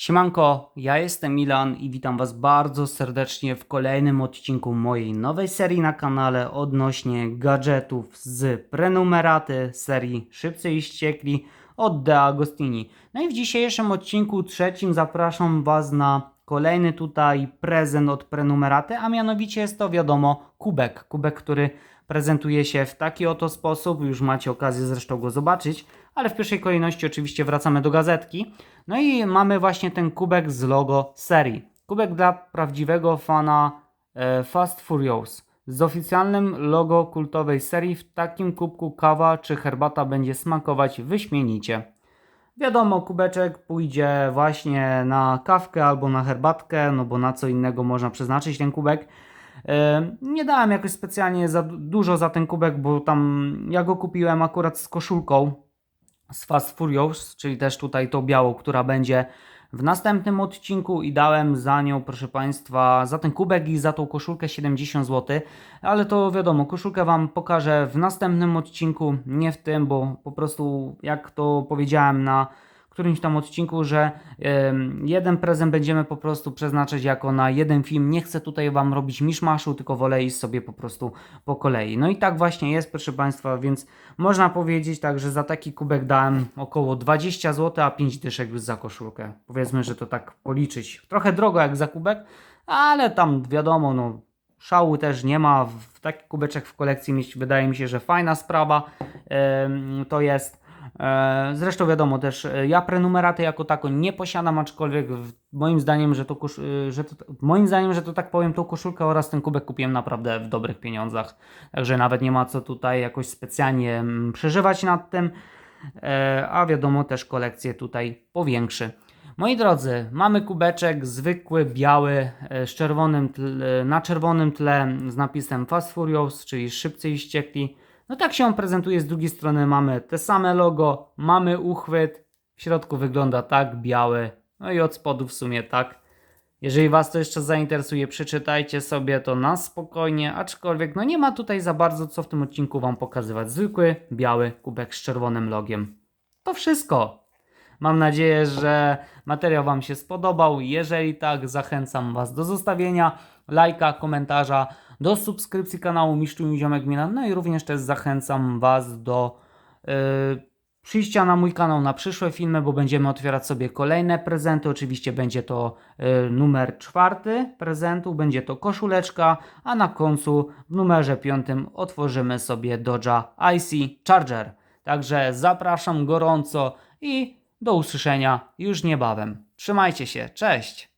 Siemanko, ja jestem Milan i witam Was bardzo serdecznie w kolejnym odcinku mojej nowej serii na kanale odnośnie gadżetów z prenumeraty serii Szybcy i Ściekli od De Agostini. No i w dzisiejszym odcinku trzecim zapraszam Was na kolejny tutaj prezent od prenumeraty, a mianowicie jest to wiadomo kubek. Kubek, który prezentuje się w taki oto sposób, już macie okazję zresztą go zobaczyć, ale w pierwszej kolejności oczywiście wracamy do gazetki. No i mamy właśnie ten kubek z logo serii. Kubek dla prawdziwego fana e, Fast Furious. Z oficjalnym logo kultowej serii w takim kubku kawa czy herbata będzie smakować wyśmienicie. Wiadomo, kubeczek pójdzie właśnie na kawkę albo na herbatkę, no bo na co innego można przeznaczyć ten kubek. Nie dałem jakoś specjalnie za du- dużo za ten kubek, bo tam ja go kupiłem akurat z koszulką z Fast Furious, czyli też tutaj tą białą, która będzie w następnym odcinku i dałem za nią, proszę Państwa, za ten kubek i za tą koszulkę 70 zł, ale to wiadomo, koszulkę Wam pokażę w następnym odcinku, nie w tym, bo po prostu jak to powiedziałem na którymś tam odcinku, że jeden prezent będziemy po prostu przeznaczać jako na jeden film. Nie chcę tutaj Wam robić miszmaszu, tylko wolę iść sobie po prostu po kolei. No i tak właśnie jest, proszę Państwa, więc można powiedzieć tak, że za taki kubek dałem około 20 zł, a 5 dyszek za koszulkę. Powiedzmy, że to tak policzyć. Trochę drogo jak za kubek, ale tam wiadomo, no szału też nie ma. W taki kubeczek w kolekcji mieć wydaje mi się, że fajna sprawa to jest. E, Zresztą wiadomo też, e, ja prenumeraty jako tako nie posiadam, aczkolwiek moim zdaniem, że to, e, że to, moim zdaniem, że to tak powiem, tą koszulkę oraz ten kubek kupiłem naprawdę w dobrych pieniądzach. Także nawet nie ma co tutaj jakoś specjalnie mm, przeżywać nad tym, a wiadomo też kolekcję tutaj powiększy. Moi drodzy, mamy kubeczek zwykły, biały, z czerwonym tle, na czerwonym tle z napisem Fast Furious, czyli szybcy i ściekli. No tak się on prezentuje, z drugiej strony mamy te same logo, mamy uchwyt, w środku wygląda tak, biały, no i od spodu w sumie tak. Jeżeli Was to jeszcze zainteresuje, przeczytajcie sobie to na spokojnie, aczkolwiek no nie ma tutaj za bardzo co w tym odcinku Wam pokazywać. Zwykły, biały kubek z czerwonym logiem. To wszystko. Mam nadzieję, że materiał Wam się spodobał. Jeżeli tak, zachęcam Was do zostawienia lajka, komentarza, do subskrypcji kanału Miszczu i Ziomek Milan. No i również też zachęcam Was do yy, przyjścia na mój kanał na przyszłe filmy, bo będziemy otwierać sobie kolejne prezenty. Oczywiście będzie to y, numer czwarty prezentu, będzie to koszuleczka, a na końcu w numerze piątym otworzymy sobie Dodge'a IC Charger. Także zapraszam gorąco i do usłyszenia już niebawem. Trzymajcie się, cześć!